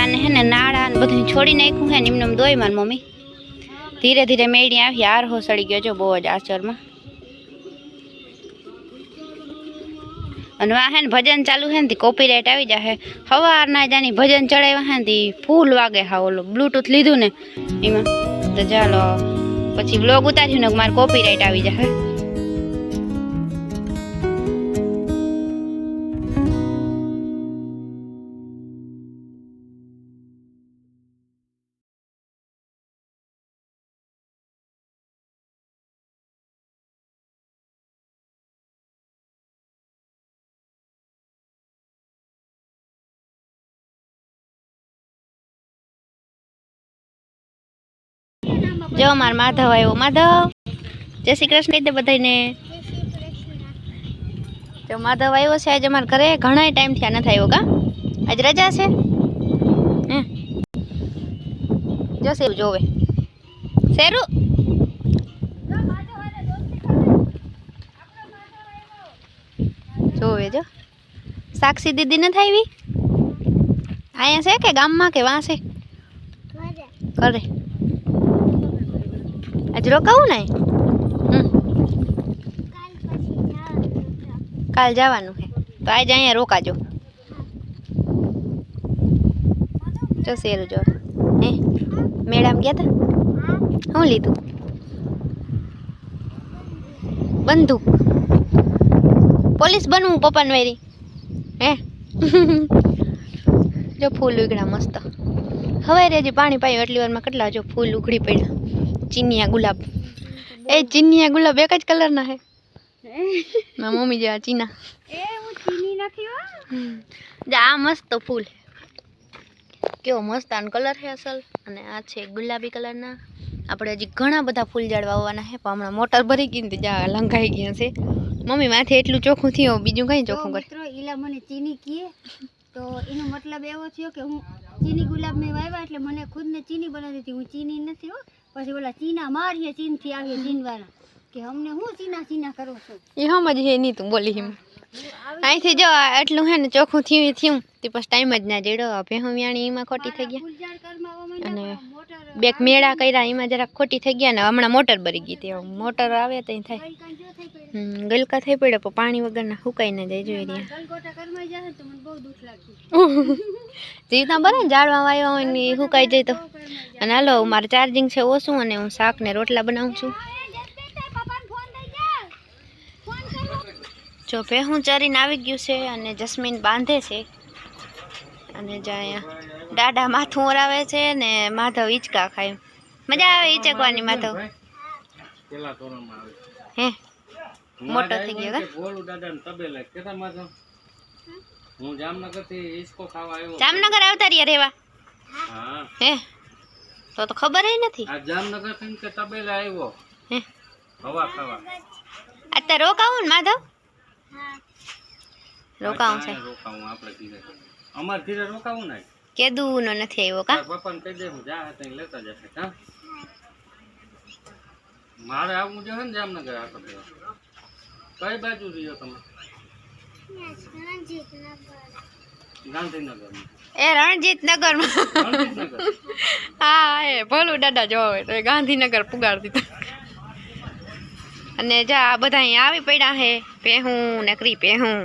આને હે ને નાળા ને બધું છોડી નાખ્યું હે ને એમને એમ દોઈ માર મમ્મી. ધીરે ધીરે મેળી આવી, હાર હો સડી ગયો છો બહુ જ આચરમાં. અને વા હે ને ભજન ચાલુ હે ને કોપીરાઇટ આવી જાય સવારના જાની ભજન ચડાવ્યા હે ને ફૂલ વાગે હા ઓલો બ્લૂટૂથ લીધું ને એમાં. તો ચાલો, પછી બ્લોગ ઉતાર્યું ને મારે કોપીરાઇટ આવી જાય જો માર માધવ આવ્યો. માધવ જય શ્રી કૃષ્ણ કહી દે બધાને જો માધવ આવ્યો છે આજે અમારા ઘરે. ઘણા ટાઈમ થયા નથી આવ્યો કા? આજ રજા છે. હે? જો સેવ જોવે. શેરું જોવે જો. સાક્ષી દીદી નથી આવી? અહીંયા છે કે ગામમાં કે વાં છે? કરે આજ રોકાવું ને? કાલ જવાનું છે. તો આજે અહીંયા રોકાજો. જો શેરું જો. હે? મેડમ ગયા હતા શું લીધું? બંદૂક પોલીસ બનવું પપ્પાને વેરી. હે? જો ફૂલ ઉગડા મસ્ત. હવે રેજી પાણી પાયું, એટલી વારમાં કેટલા જો ફૂલ ઉઘડી પડ્યા. ચીનિયા ગુલાબ. એ ચીનિયા ગુલાબ એક જ કલરના હે. મારા મમ્મી જેવા ચીના. હમ. જા આ મસ્ત ફૂલ. કેવો મસ્ત આનો કલર છે અસલ. અને આ છે ગુલાબી કલરના આપણે હજી ઘણા બધા ફૂલ ઝાડ વાવવાના છે પણ હમણાં મોટર ભરી ગઈ ને જ્યાં લંઘાઈ ગયા છે. મમ્મી માથે એટલું ચોખ્ખું થયું બીજું કઈ ચોખ્ખું કરે. ઈલા મને ચીની કીએ. તો એનો મતલબ એવો થયો કે હું ચીની ગુલાબ મેં વાવ્યા એટલે મને ખુદને ચીની બનાવી હતી હું ચીની નથી હો. પછી ઓલા ચીના મારીએ, ચીનથી આવીએ ચીનવાળા. કે અમને હું ચીના ચીના કરો છો? એ સમજ હે નહીં તું બોલી હિમ અહીંથી જો એટલું હે ને ચોખ્ખું થયું થયું. તે પછી ટાઈમ જ ના જડ્યો ભેહું વ્યાણી એમાં ખોટી થઈ ગયા. અને બે મેળા કર્યા, એમાં જરાક ખોટી થઈ ગયા ને હમણાં મોટર બરી ગઈ તે મોટર આવે તો થાય. ગલકા થઈ પડે પણ પાણી વગરના સુકાઈ ના જાય, જોઈ રહ્યા. જીવતા બને ને ઝાડવા વાવ્યા હોય ને સુકાઈ જાય તો. અને હાલો, મારે ચાર્જિંગ છે ઓછું અને હું શાક ને રોટલા બનાવું છું. જો ભેહું ચરીને આવી ગયું છે અને જસ્મીન બાંધે છે અને જ્યાં દાદા માથું ઓરાવે છે ને માધવ ઈચકા ખાય. મજા આવે હિંચકવાની માધવ. હે? મોટો થઈ ગયો હું જામનગરથી હિસકો ખાવા આવ્યો જામનગર આવતા રહ્યા રેવા? હે. તો તો ખબર નથી. આ જામનગરથી કે તબેલે આવ્યો. હે? હવા ખાવા. અત્યારે રોકાવું ને માધવ. રોકાવું છે. રોકાવું આપણે ધીરે અમાર ધીરે રોકાવું ને? કેદું નો નથી આવ્યો કા? પપ્પાને કહી દે હું જા તઈ લેતા જશે હા મારે આવવું જોઈએ ને જામનગર આખો કઈ બાજુ રહ્યો તમે? ગાંધીનગર એ રણજીતમાં હા એ ભલું દાદા જોવે તો ગાંધીનગર પુગાડી દીધું. અને જા, આ બધા અહીંયા આવી પડ્યા હે. પેહું નકરી પેહું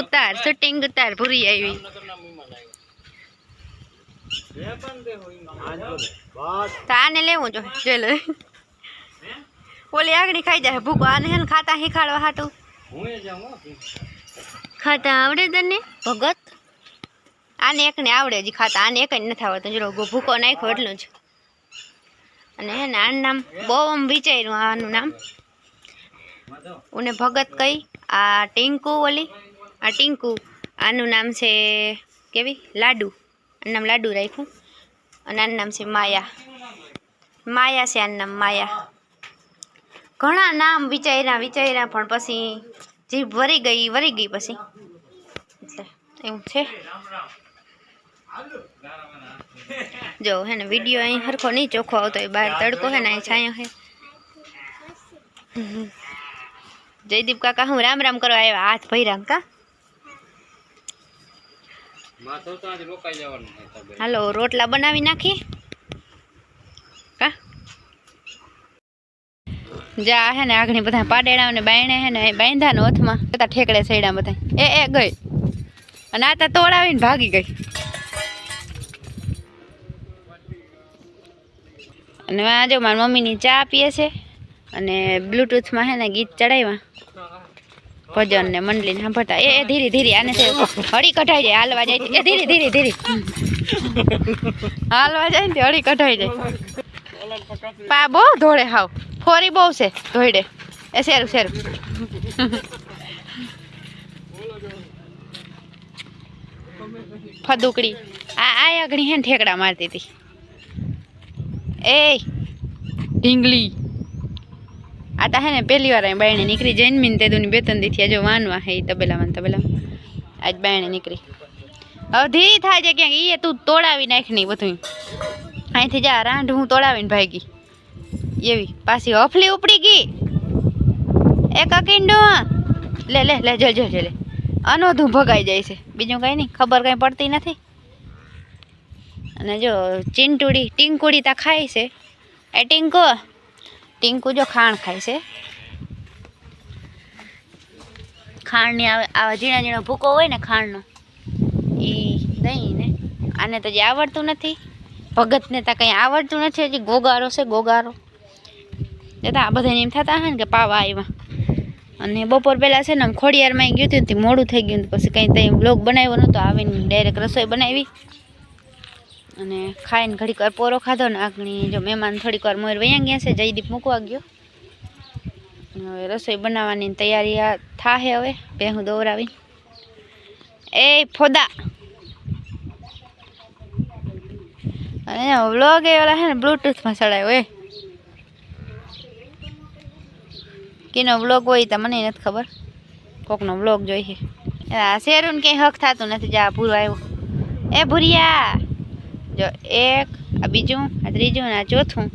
ઉતાર શૂટિંગ ઉતાર, ભૂરી આવી. તાને લેવું જો લે. ઓલી આગળ ખાઈ જાય ભૂકો આને હે ખાતા શીખાડવા હાટું. ખાતા આવડે તને, ભગત? આને એકને આવડે હજી ખાતા, આને એક જ નથી આવડતું. જો ભૂકો નાખ્યો એટલું જ. અને હે ને, આનું નામ બહુ આમ વિચાર્યું, આનું નામ. ઉને ભગત કઈ? આ ટીંકુ ઓલી? આ ટીંકુ. આનું નામ છે કેવી? લાડુ. આનું નામ લાડુ રાખ્યું. અને આનું નામ છે માયા. માયા છે આનું નામ, માયા. ઘણા નામ વિચાર્યા વિચાર્યા, પણ પછી જીભ વરી ગઈ વરી ગઈ પછી. એટલે એવું છે. જો, હે ને, વીડિયો અહીં સરખો નહીં ચોખ્ખો આવતો હોય, બહાર તડકો હે ને, અહીં છાંયો હે. જયદીપ કાકા હું રામ રામ કરવા આવ્યા. હાથ ભર્યા કા. હાલો રોટલા બનાવી નાખી. કા? જા હે ને આગળ બધા પાડેડા ને બાયણે હે ને બાંધા ને ઓથમાં બધા ઠેકડે સૈડા બધા. એ એ ગઈ. અને આ તા તોડાવીને ભાગી ગઈ. અને આ જો મારી મમ્મીની ચા પીએ છે. અને બ્લૂટૂથમાં હે ને ગીત ચડાવ્યા ભજન ને મંડલી ને સાંભળતા એ ધીરે ધીરે આને હળી કઢાઈ જાય, હાલવા જાય. એ, ધીરે ધીરે ધીરે. હાલવા જાય ને હળી કઢાઈ જાય. પા બહુ ધોળે હાવ. ફોરી બહુ છે ધોઈડે એ શેરું શેરું. ફદુકડી. આ આ અગણી હે ઠેકડા મારતી હતી. એ ઢીંગલી આ તા હે ને પહેલી વાર અહીં બાયણે નીકળી જૈનમીન તે દુની બે ત્રણ દીથી હજુ વાનવા હે તબેલામાં તબેલામાં. આજ બાયણે નીકળી. અધી થાય છે ક્યાંક એ તું તોડાવી નાખ નહીં બધું અહીંથી જા, રાંઢ હું તોડાવીને ભાગી. એવી, પાછી હફલી ઉપડી ગઈ. એ કકીંડો લે લે લે જલ જલ, લે. અનોધું ભગાઈ જાય છે. બીજું કાંઈ નહીં, ખબર કંઈ પડતી નથી. અને જો, ચીંટુડી, ટીંકુડી તા ખાય છે. એ ટીંકુ ટીંકુ જો ખાણ ખાય છે. ખાંડની આવે ઝીણા ઝીણો ભૂકો હોય ને ખાંડનો એ દહીં ને આને તો જે આવડતું નથી. ભગતને તો કંઈ આવડતું નથી, હજી ગોગારો છે, ગોગારો. એ તો આ બધાને એમ થતા હોય ને કે પાવા આવ્યા અને બપોર પહેલાં છે ને આમ ખોડિયારમાં ગયું હતું મોડું થઈ ગયું પછી કંઈ ત્યાં બ્લોગ બનાવ્યો નહોતો આવીને ડાયરેક્ટ રસોઈ બનાવી. અને ખાઈને ઘડીક વાર પોરો ખાધો ને આગણી જો મહેમાન થોડીક વાર મોર વૈયા ગયા છે, જયદીપ મૂકવા ગયો. હવે રસોઈ બનાવવાની તૈયારી થાહે હવે ભેહું દોરાવી એ ફોદા. અને વ્લોગ એ ઓલા હે ને બ્લૂટૂથમાં ચડાવ્યો એ. કીનો વ્લોગ હોય તો મને નથી ખબર. કોકનો વ્લોગ જોઈએ આ શેરું કંઈ હક થતું નથી, જા ભૂરો આવ્યો. એ ભૂરિયા! જો એક, આ બીજું, આ ત્રીજું અને આ ચોથું.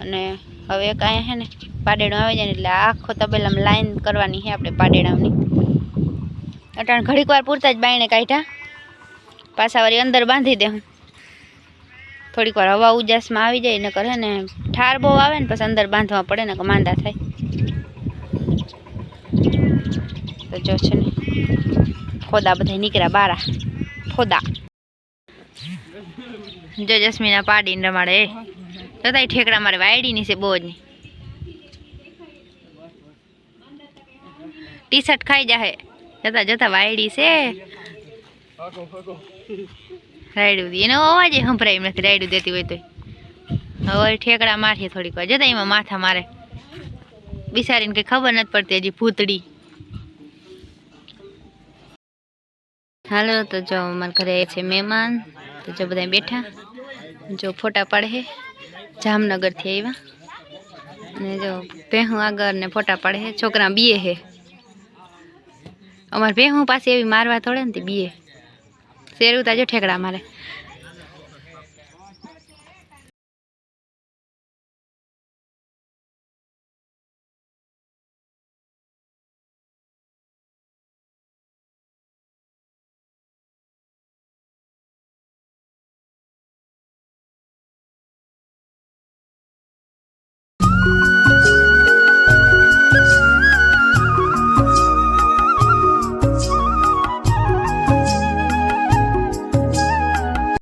અને હવે કાંઈ હે ને, પાડેડું આવી જાય ને એટલે આખો તબેલામાં લાઈન કરવાની છે આપણે પાડેડાની અટાણ ઘડીક વાર પૂરતા જ બાયણે કાઢ્યા. પાછા વળી અંદર બાંધી દે હું. થોડીક વાર હવા ઉજાસમાં આવી જાય ને કરે ને ઠાર બહુ આવે ને, પછી અંદર બાંધવા પડે ને માંદા થાય. તો જો છે ને, ખોદા બધા નીકળ્યા બારા. ખોદા. જો જસ્મીના પાડીને રમાડે. એ તો તાઈ ઠેકડા મારે વાયડીની છે બહુ જ ની ટી શર્ટ ખાઈ જાહે. જતા જતા વાયડી છે. રાયડું દી. એનો અવાજ ય સંભળાય એમ નથી, રાયડું દેતી હોય તો હવે ઠેકડા મારીએ થોડીક વાર. જતા એમાં માથા મારે. બિસારીને કંઈ ખબર નથી પડતી હજી ભૂતડી. હાલો, તો જો અમારા ઘરે છે મહેમાન. તો જો બધા બેઠા. જો ફોટા પાડે છે જામનગરથી આવ્યા અને જો ભેહું આગળ ને ફોટા પાડે છે છોકરા બીએ છે અમારે ભેહું પાસે એવી મારવા થોડે ને તે બીએ શેરું તાજો ઠેકડા મારે